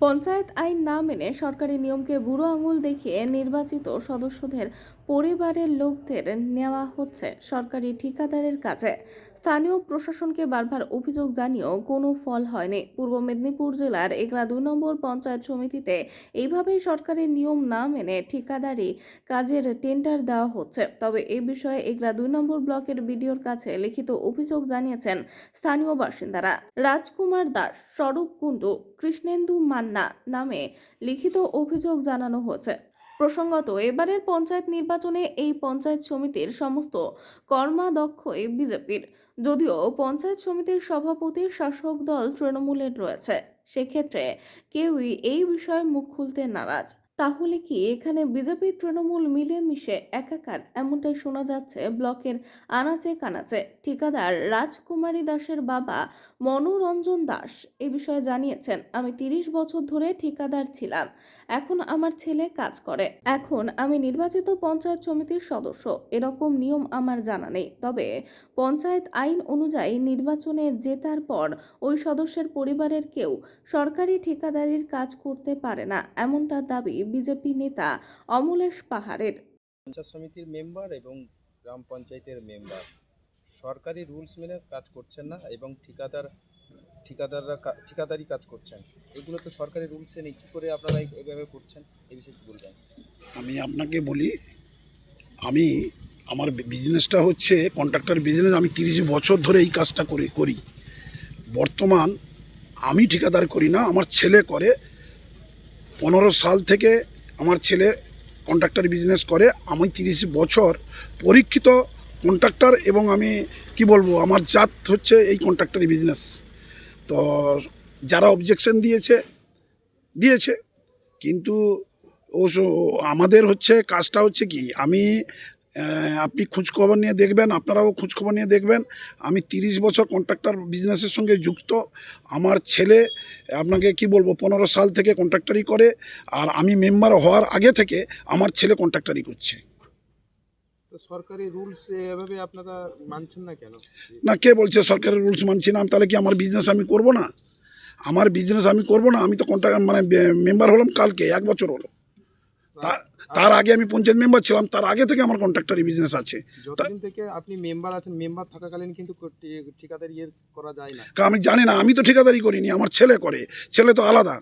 পঞ্চায়েত আইন না মেনে সরকারি নিয়মকে বুড়ো আঙুল দেখিয়ে নির্বাচিত সদস্যদের পরিবারের লোকদের নেওয়া হচ্ছে সরকারি ঠিকাদারের কাছে। স্থানীয় প্রশাসনকে বারবার অভিযোগ জানিয়েও কোনো ফল হয়নি। পূর্ব মেদিনীপুর জেলার এগরা দুই নম্বর পঞ্চায়েত সমিতিতে এইভাবেই সরকারের নিয়ম না মেনে ঠিকাদারি কাজের টেন্ডার দেওয়া হচ্ছে। তবে এ বিষয়ে এগরা দুই নম্বর ব্লকের বিডিওর কাছে লিখিত অভিযোগ জানিয়েছেন স্থানীয় বাসিন্দারা। রাজকুমার দাস, স্বরূপ কুণ্ডু, কৃষ্ণেন্দু মান্না নামে লিখিত অভিযোগ জানানো হয়েছে প্রসঙ্গত, এবারের পঞ্চায়েত নির্বাচনে এই পঞ্চায়েত সমিতির সমস্ত কর্মাধ্যক্ষই বিজেপির। যদিও পঞ্চায়েত সমিতির সভাপতি শাসক দল তৃণমূলের রয়েছে, সেক্ষেত্রে কেউই এই বিষয়ে মুখ খুলতে নারাজ। তাহলে কি এখানে বিজেপি, তৃণমূল মিলেমিশে একাকার? এমনটাই শোনা যাচ্ছে ব্লকের আনাচে কানাচে। ঠিকাদার রাজকুমারী দাসের বাবা মনোরঞ্জন দাস এ বিষয়ে জানিয়েছেন, আমি তিরিশ বছর ধরে ঠিকাদার ছিলাম। এখন আমার ছেলে কাজ করে। এখন আমি নির্বাচিত পঞ্চায়েত সমিতির সদস্য। এরকম নিয়ম আমার জানা নেই। তবে পঞ্চায়েত আইন অনুযায়ী নির্বাচনে জেতার পর ওই সদস্যের পরিবারের কেউ সরকারি ঠিকাদারির কাজ করতে পারে না। এমনটা দাবি বিজেপি নেতা অমলেশ পাহাড়ের। পঞ্চায়েত সমিতির মেম্বার এবং গ্রাম পঞ্চায়েতের মেম্বার। সরকারি রুলস মেনে কাজ করছেন না এবং ঠিকাদার ঠিকাদাররা ঠিকাদারি কাজ করছেন। এগুলো তো সরকারি রুলসে নেই কী করে আপনারা এইভাবে করছেন? এই বিষয়ে কী বলবেন? আমি আপনাকে বলি আমি আমার বিজনেসটা হচ্ছে কন্ট্রাক্টর বিজনেস। আমি তিরিশ বছর ধরে এই কাজটা করে করি। বর্তমান আমি ঠিকাদার করি না আমার ছেলে করে। পনেরো সাল থেকে আমার ছেলে কন্ট্রাক্টর বিজনেস করে। আমি তিরিশ বছর পরীক্ষিত কন্ট্রাক্টর এবং আমি কি বলব, আমার জাত হচ্ছে এই কন্ট্রাক্টরি বিজনেস তো যারা অবজেকশন দিয়েছে দিয়েছে। কিন্তু ও আমাদের হচ্ছে, কাজটা হচ্ছে কি, আমি আপনি খোঁজখবর নিয়ে দেখবেন আপনারাও খোঁজখবর নিয়ে দেখবেন। আমি তিরিশ বছর কন্ট্রাক্টর বিজনেসের সঙ্গে যুক্ত। আমার ছেলে আপনাকে কি বলব পনেরো সাল থেকে কন্ট্রাক্টারি করে আর আমি মেম্বার হওয়ার আগে থেকে আমার ছেলে কন্ট্রাক্টারি করছে। তো সরকারি রুলস এভাবে আপনারা মানছেন না কেন? না কে বলছে সরকারের রুলস মানছি না? তাহলে কি আমার বিজনেস আমি করব না? আমার বিজনেস আমি করব না? আমি তো কন্ট্রাক্ট মানে মেম্বার হলাম কালকে এক বছর হলো। তার আগে আমি পঞ্চায়েত মেম্বার ছিলাম তার আগে থেকে আমার কন্ট্রাক্টারি বিজনেস আছে। যতদিন থেকে আপনি মেম্বার আছেন মেম্বার থাকাকালীন কিন্তু ঠিকাদারি করা যায় না। আমি জানি না আমি তো ঠিকাদারি করিনি আমার ছেলে করে ছেলে তো আলাদা।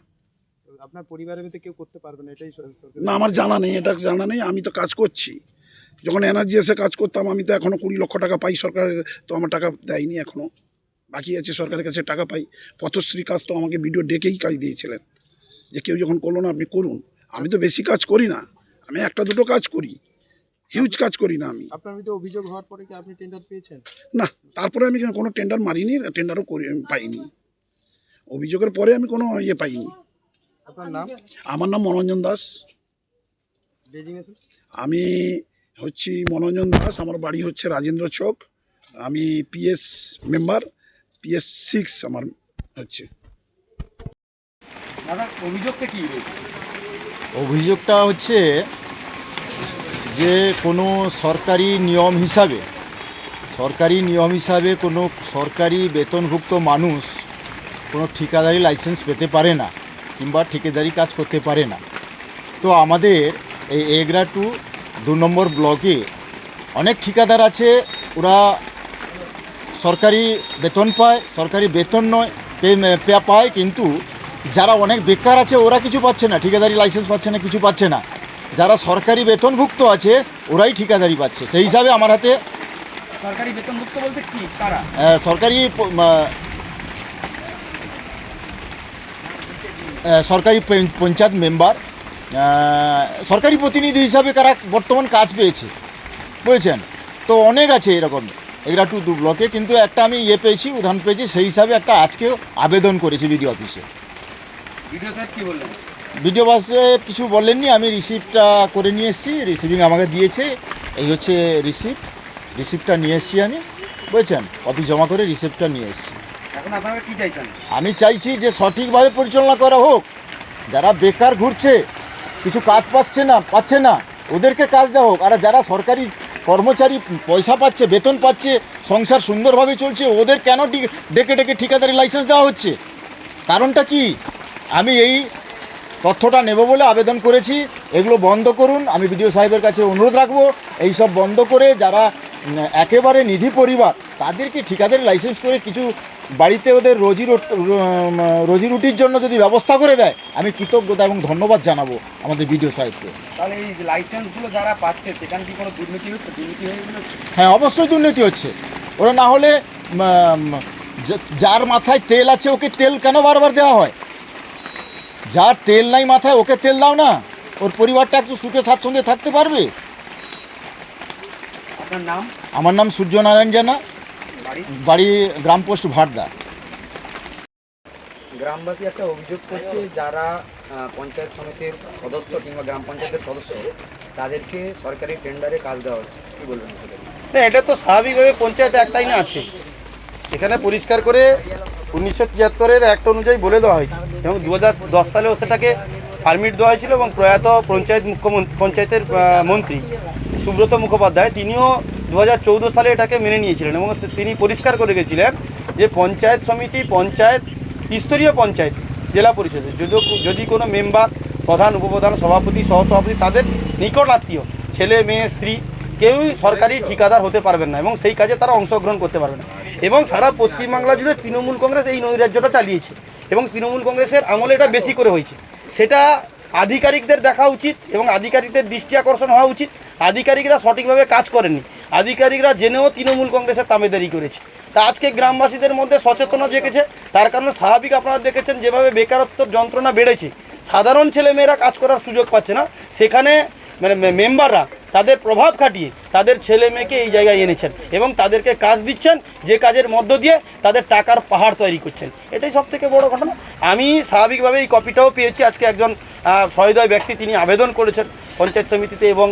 আপনার পরিবারের ভিতরে কেউ করতে পারবে না এটাই না আমার জানা নেই এটা জানা নেই আমি তো কাজ করছি। যখন এনার্জি এসে কাজ করতাম আমি তো এখনও কুড়ি লক্ষ টাকা পাই সরকারের তো আমার টাকা দেয়নি এখনও বাকি আছে সরকারের কাছে টাকা পাই। পথশ্রী কাজ তো আমাকে ভিডিও ডেকেই কাজ দিয়েছিলেন। যে কেউ যখন করল না আপনি করুন। আমি তো বেশি কাজ করি না। আমি একটা দুটো কাজ করি। হিউজ কাজ করি না আমি। আপনার অভিযোগ হওয়ার পরে কি আপনি টেন্ডার পেয়েছেন? না তারপরে আমি কোনো টেন্ডার মারিনি টেন্ডারও করি পাইনি। অভিযোগের পরে আমি কোনো ইয়ে পাইনি। আপনার নাম? আমার নাম মনোরঞ্জন দাস। আমি হচ্ছি মনোরঞ্জন দাস আমার বাড়ি হচ্ছে রাজেন্দ্র চক। আমি পিএস মেম্বার পিএস সিক্স আমার হচ্ছে। দাদা অভিযোগটা কি? অভিযোগটা হচ্ছে যে কোনো সরকারি নিয়ম হিসাবে, সরকারি নিয়ম হিসাবে কোনো সরকারি বেতনভুক্ত মানুষ কোনো ঠিকাদারি লাইসেন্স পেতে পারে না কিংবা ঠিকাদারি কাজ করতে পারে না। তো আমাদের এই এগরা টু দু নম্বর ব্লকে অনেক ঠিকাদার আছে, ওরা সরকারি বেতন পায়, সরকারি বেতন নয়, পে- পায়, কিন্তু যারা অনেক বেকার আছে ওরা কিছু পাচ্ছে না। ঠিকাদারি লাইসেন্স পাচ্ছে না কিছু পাচ্ছে না। যারা সরকারি বেতনভুক্ত আছে ওরাই ঠিকাদারি পাচ্ছে। সেই হিসাবে আমার হাতে সরকারি বেতনভুক্ত বলতে কি? কারা? সরকারি সরকারি পঞ্চায়েত মেম্বার সরকারি প্রতিনিধি হিসাবে কারা বর্তমান কাজ পেয়েছে বুঝেছেন? তো অনেক আছে এরকম এগুলা টু দু ব্লকে কিন্তু একটা আমি ইয়ে পেয়েছি উদাহরণ পেয়েছি সেই হিসাবে একটা আজকেও আবেদন করেছি বিডিও অফিসে। ভিডিও বাসে কিছু বলেননি আমি রিসিপ্টটা করে নিয়ে এসেছি রিসিভিং আমাকে দিয়েছে এই হচ্ছে রিসিপ্ট রিসিপ্টটা নিয়ে এসেছি আমি বুঝছেন? অফিস জমা করে রিসিপ্টটা নিয়ে এসেছি। আমি চাইছি যে সঠিকভাবে পরিচালনা করা হোক যারা বেকার ঘুরছে কিছু কাজ পাচ্ছে না পাচ্ছে না ওদেরকে কাজ দেওয়া হোক আর যারা সরকারি কর্মচারী পয়সা পাচ্ছে বেতন পাচ্ছে সংসার সুন্দরভাবে চলছে ওদের কেন ডেকে ডেকে ঠিকাদারি লাইসেন্স দেওয়া হচ্ছে? কারণটা কি? আমি এই তথ্যটা নেব বলে আবেদন করেছি। এগুলো বন্ধ করুন। আমি বিডিও সাহেবের কাছে অনুরোধ রাখব এই সব বন্ধ করে যারা একেবারে নিধি পরিবার তাদেরকে ঠিকাদের লাইসেন্স করে কিছু বাড়িতে ওদের রোজি রোজি রুটির জন্য যদি ব্যবস্থা করে দেয় আমি কৃতজ্ঞতা এবং ধন্যবাদ জানাব আমাদের বিডিও সাহেবকে। তাহলে এই লাইসেন্সগুলো যারা পাচ্ছে সেখানে কি কোনো দুর্নীতি হচ্ছে? দুর্নীতি হ্যাঁ অবশ্যই দুর্নীতি হচ্ছে। ওরা না হলে যার মাথায় তেল আছে ওকে তেল কেন বারবার দেওয়া হয়? যার তেল নাই মাথায় ওকে তেল দাও না। ওর পরিবারটা একটু সুখে স্বাচ্ছন্দ্যে থাকতে পারবে? আপনার নাম? আমার নাম সূর্যনারায়ণ জানা। বাড়ি? বাড়ি গ্রাম পোস্ট ভাটদা। গ্রামবাসী একটা অভিযোগ করছে যারা পঞ্চায়েত সমিতির সদস্য কিংবা গ্রাম পঞ্চায়েতের সদস্য তাদেরকে সরকারি টেন্ডারে কাজ দেওয়া হচ্ছে। কি বলবেন না এটা তো স্বাভাবিকভাবে পঞ্চায়েতে একটাই না আছে। এখানে পরিষ্কার করে উনিশশো তিয়াত্তরের অ্যাক্ট অনুযায়ী বলে দেওয়া হয়েছে। এবং দু হাজার দশ সালেও সেটাকে পারমিট দেওয়া হয়েছিল এবং প্রয়াত পঞ্চায়েত মুখ্যমন্ত্রী পঞ্চায়েতের মন্ত্রী সুব্রত মুখোপাধ্যায়, তিনিও দু হাজার চৌদ্দ সালে এটাকে মেনে নিয়েছিলেন এবং তিনি পরিষ্কার করে গেছিলেন যে পঞ্চায়েত সমিতি, পঞ্চায়েত স্তরীয় পঞ্চায়েত, জেলা পরিষদে যদি যদি কোনো মেম্বার, প্রধান, উপপ্রধান, সভাপতি, সহসভাপতি তাদের নিকট আত্মীয়, ছেলে, মেয়ে, স্ত্রী, কেউই সরকারি ঠিকাদার হতে পারবেন না এবং সেই কাজে তারা অংশগ্রহণ করতে পারবে না। এবং সারা পশ্চিমবাংলা জুড়ে তৃণমূল কংগ্রেস এই নৈরাজ্যটা চালিয়েছে। এবং তৃণমূল কংগ্রেসের আমলে এটা বেশি করে হয়েছে। সেটা আধিকারিকদের দেখা উচিত এবং আধিকারিকদের দৃষ্টি আকর্ষণ হওয়া উচিত। আধিকারিকরা সঠিকভাবে কাজ করেননি। আধিকারিকরা জেনেও তৃণমূল কংগ্রেসের তামেদারি করেছে। তা আজকে গ্রামবাসীদের মধ্যে সচেতনা জেগেছে। তার কারণে স্বাভাবিক আপনারা দেখেছেন, যেভাবে বেকারত্বর যন্ত্রণা বেড়েছে। সাধারণ ছেলেমেয়েরা কাজ করার সুযোগ পাচ্ছে না। সেখানে মানে মেম্বাররা তাদের প্রভাব খাটিয়ে তাদের ছেলে মেয়েকে এই জায়গায় এনেছেন এবং তাদেরকে কাজ দিচ্ছেন, যে কাজের মধ্য দিয়ে তাদের টাকার পাহাড় তৈরি করছেন। এটাই সব থেকে বড়ো ঘটনা। আমি স্বাভাবিকভাবে এই কপিটাও পেয়েছি। আজকে একজন সহৃদয় ব্যক্তি তিনি আবেদন করেছেন। পঞ্চায়েত সমিতিতে এবং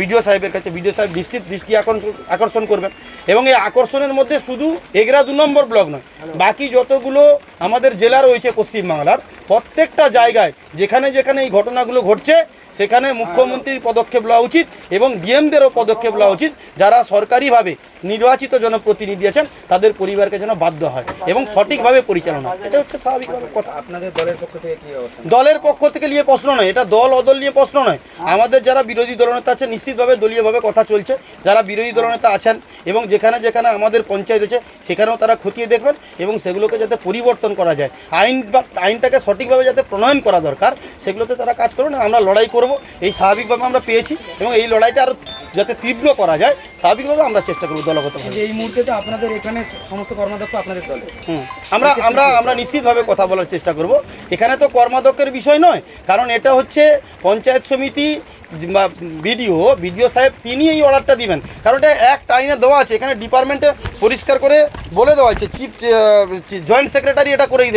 বিডিও সাহেবের কাছে বিডিও সাহেব নিশ্চিত দৃষ্টি আকর্ষণ আকর্ষণ করবেন। এবং এই আকর্ষণের মধ্যে শুধু এগরা দু নম্বর ব্লক নয় বাকি যতগুলো আমাদের জেলা রয়েছে পশ্চিমবাংলার প্রত্যেকটা জায়গায় যেখানে যেখানে এই ঘটনাগুলো ঘটছে সেখানে মুখ্যমন্ত্রীর পদক্ষেপ নেওয়া উচিত এবং ডিএমদেরও পদক্ষেপ নেওয়া উচিত যারা সরকারিভাবে নির্বাচিত জনপ্রতিনিধি আছেন তাদের পরিবারকে যেন বাধ্য হয় এবং সঠিকভাবে পরিচালনা হয়। এটা হচ্ছে স্বাভাবিকভাবে কথা। আপনাদের দলের পক্ষ থেকে দলের পক্ষ থেকে নিয়ে প্রশ্ন নয় এটা দল অদল নিয়ে প্রশ্ন নয়। আমাদের যারা বিরোধী দলনেতা আছেন নিশ্চিতভাবে দলীয়ভাবে কথা চলছে। যারা বিরোধী দলনেতা আছেন এবং যেখানে যেখানে আমাদের পঞ্চায়েত আছে সেখানেও তারা খতিয়ে দেখবেন এবং সেগুলোকে যাতে পরিবর্তন করা যায়। আইন বা আইনটাকে সঠিকভাবে যাতে প্রণয়ন করা দরকার সেগুলোতে তারা কাজ করুন আমরা লড়াই করব। এই স্বাভাবিকভাবে আমরা পেয়েছি এবং এই লড়াইটা আরও যাতে তীব্র করা যায় স্বাভাবিকভাবে আমরা চেষ্টা করব দলগতভাবে। এই মুহূর্তে তো আপনাদের এখানে সমস্ত কর্মাধ্যক্ষ আপনাদের দলে। হুম আমরা আমরা আমরা নিশ্চিতভাবে কথা বলার চেষ্টা করব। এখানে তো কর্মাধ্যক্ষের বিষয় নয় কারণ এটা হচ্ছে পঞ্চায়েত সমিতি বিডিও বিডিও সাহেব তিনি এই অর্ডারটা দিবেন। কারণ এটা এক টাইনে দেওয়া আছে, এখানে ডিপার্টমেন্টে পরিষ্কার করে বলে দেওয়া আছে চিফ জয়েন্ট সেক্রেটারি এটা করেই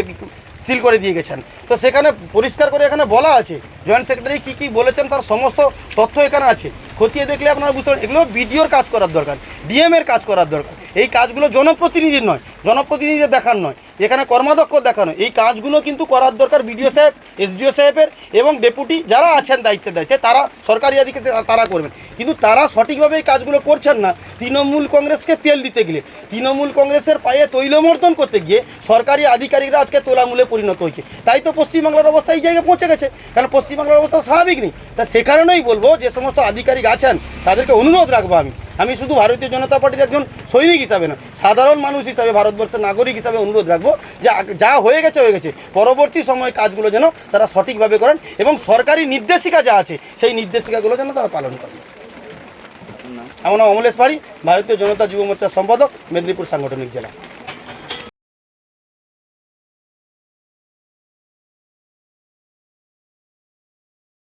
সিল করে দিয়ে গেছেন। তো সেখানে পরিষ্কার করে এখানে বলা আছে জয়েন্ট সেক্রেটারি কি কি বলেছেন তার সমস্ত তথ্য এখানে আছে। খতিয়ে দেখলে আপনারা বুঝতে পারেন এগুলো বিডিওর কাজ করার দরকার ডিএম এর কাজ করার দরকার। এই কাজগুলো জনপ্রতিনিধির নয়, জনপ্রতিনিধিদের দেখার নয়, এখানে কর্মাধ্যক্ষ দেখানো এই কাজগুলো কিন্তু করার দরকার বিডিও সাহেব এসডিও সাহেবের এবং ডেপুটি যারা আছেন দায়িত্বে দায়িত্বে, তারা সরকারি আধিকারিক তারা করবেন। কিন্তু তারা সঠিকভাবে এই কাজগুলো করছেন না। তৃণমূল কংগ্রেসকে তেল দিতে গেলে, তৃণমূল কংগ্রেসের পায়ে তৈলমর্দন করতে গিয়ে সরকারি আধিকারিকরা আজকে তোলামূলে পরিণত হয়েছে। তাই তো পশ্চিমবাংলার অবস্থা এই জায়গায় পৌঁছে গেছে। কারণ পশ্চিমবাংলার অবস্থা স্বাভাবিক নেই। তা সে কারণেই বলব, যে সমস্ত আধিকারিক আছেন, তাদেরকে অনুরোধ রাখব আমি। আমি শুধু ভারতীয় জনতা পার্টির একজন সৈনিক হিসাবে না, সাধারণ মানুষ হিসাবে, ভারতবর্ষের নাগরিক হিসাবে অনুরোধ রাখব যে যা হয়ে গেছে হয়ে গেছে। পরবর্তী সময় কাজগুলো যেন তারা সঠিকভাবে করেন এবং সরকারি নির্দেশিকা যা আছে, সেই নির্দেশিকাগুলো যেন তারা পালন করেন। আমার নাম অমলেশ পাড়ি, ভারতীয় জনতা যুব মোর্চার সম্পাদক, মেদিনীপুর সাংগঠনিক জেলা।